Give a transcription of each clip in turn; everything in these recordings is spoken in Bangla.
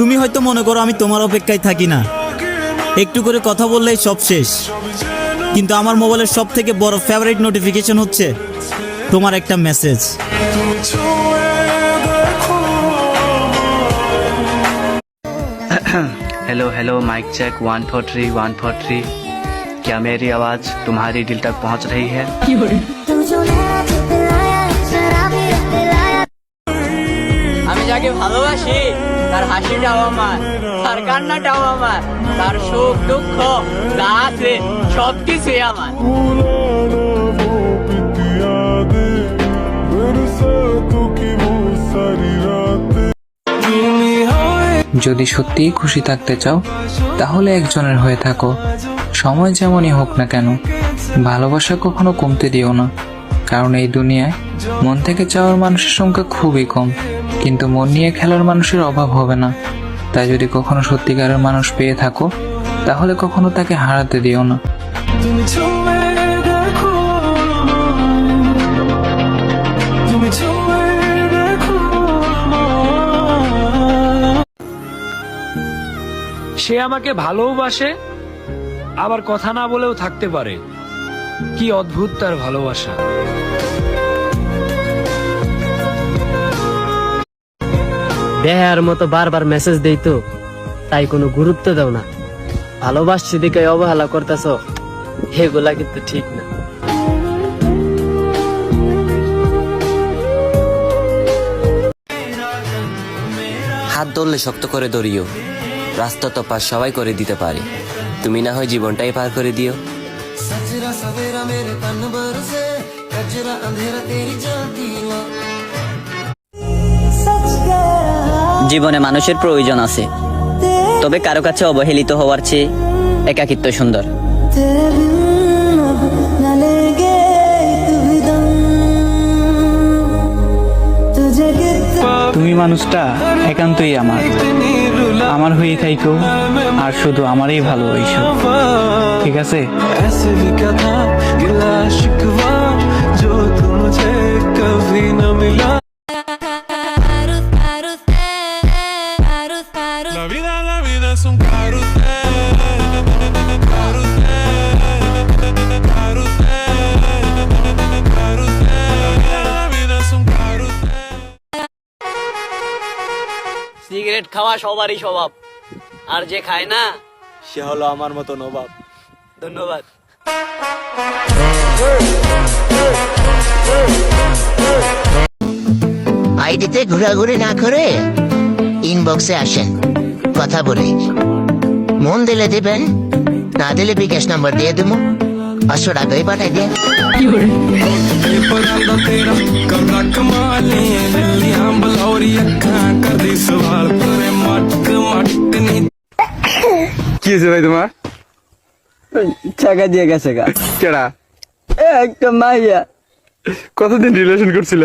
তুমি হয়তো মনে করো আমি তোমার অপেক্ষায় থাকি না একটু করে কথা বললেই সব শেষ কিন্তু আমার মোবাইলের সব থেকে বড় ফেভারিট নোটিফিকেশন হচ্ছে তোমার একটা message hello hello mike check one four three one four three क्या मेरी आवाज़ तुम्हारी दिल तक पहुंच रही है तू जो नैना से पिलाया शराबी पिलाया আমি যাকে ভালোবাসি তার হাসিটাও আমার তার কান্নাটাও আমার তার সুখ দুঃখ যা আছে সব কিছুই আমার যদি সত্যিই খুশি থাকতে চাও তাহলে একজনের হয়ে থাকো। সময় যেমনই হোক না কেন ভালোবাসা কখনো কমতে দিও না। কারণ এই দুনিয়ায় মন থেকে চাওয়ার মানুষের সংখ্যা খুবই কম। কিন্তু মন নিয়ে খেলার মানুষের অভাব হবে না। তাই যদি কখনো সত্যিকারের মানুষ পেয়ে থাকো, তাহলে কখনো তাকে হারাতে দিও না। সে আমাকে ভালোবাসে আবার কথা না বলেও থাকতে পারে। কি অদ্ভুত তার ভালোবাসা। দেহার মতো বারবার মেসেজ দেই তো তাই কোনো গুরুত্ব দাও না। ভালোবাসছি দিকে অবহেলা করতেছ এগুলা কিন্তু ঠিক না। হাত ধরলে শক্ত করে ধরিও রাস্তা তো পার সবাই করে দিতে পারে। তুমি না হয় জীবনটাই পার করে দিও। জীবনে মানুষের প্রয়োজন আছে তবে কারো কাছে অবহেলিত হওয়ার চেয়ে একাকিত্ব সুন্দর तेरे बिन अब न लेंगे तू भी दम तुझे कितना তুমি মানুষটা একান্তই আমার আমার হয়ে থাইকো আর শুধু আমারই ভালোবাসো ঠিক আছে ऐसे भी क्या था गिला शिकवा जो तुम मुझे कभी न मिला সিগারেট খাওয়া সবারই স্বভাব। আর যে খায় না সে হলো আমার মতো নবাব। ধন্যবাদ। আইডিতে ঘোরাঘুরি না করে ইনবক্সে আসেন কথা বলে। মন দিলে দেবেন না দিলে বিকাশ নাম্বার দিয়ে দেবো। পাঁচশো টাকাই পাঠাই দিয়ে। কি হয়েছে ভাই তোমার? টাকা দিয়ে গেছে গা। কেডা? একটা মাইয়া। কতদিন রিলেশন করছিল?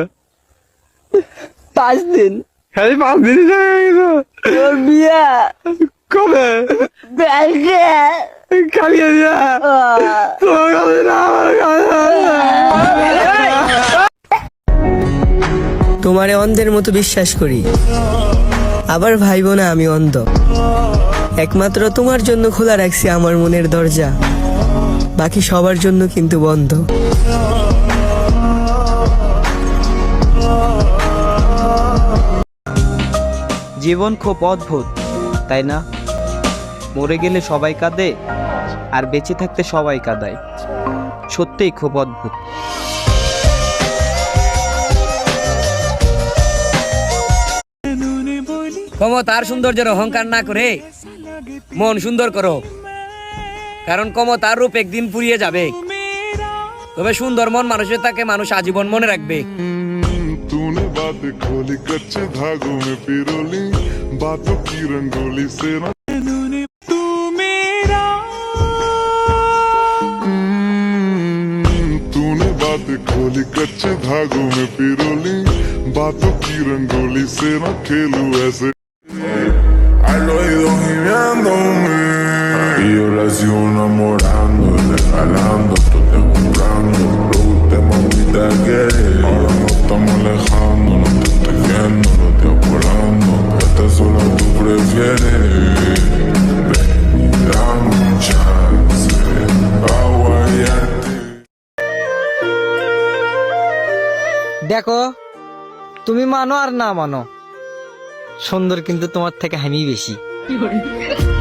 পাঁচ দিন। খালি পাঁচ দিনই জায়গা তোর বিয়া। কবে? ব্যাংকে। খালি দিয়া তোমার কাছে না। তোমারে অন্ধের মতো বিশ্বাস করি। আবার ভাইব না আমি অন্ধ। একমাত্র তোমার জন্য খোলা রাখছি আমার মনের দরজা। বাকি সবার জন্য কিন্তু বন্ধ। জীবন খুব অদ্ভুত, তাই না? মরে গেলে সবাই কাঁদে, আর বেঁচে থাকতে সবাই কাঁদায়। সত্যিই খুব অদ্ভুত। ক্ষমতার সৌন্দর্যের অহংকার না করে মন সুন্দর করো কারণ ক্ষমতার রূপ একদিন ফুরিয়ে যাবে তবে সুন্দর মন মানুষের তাকে মানুষ আজীবন মনে রাখবে तूने बात खोली कच्चे धागों में पिरोली बातों की रंगोली से ना तू मेरा तूने बात खोली कच्चे धागों में पिरोली बातों की रंगोली से ना खेलू ऐसे তুমি মানো আর না মানো। সুন্দর কিন্তু তোমার থেকে হামি বেশি।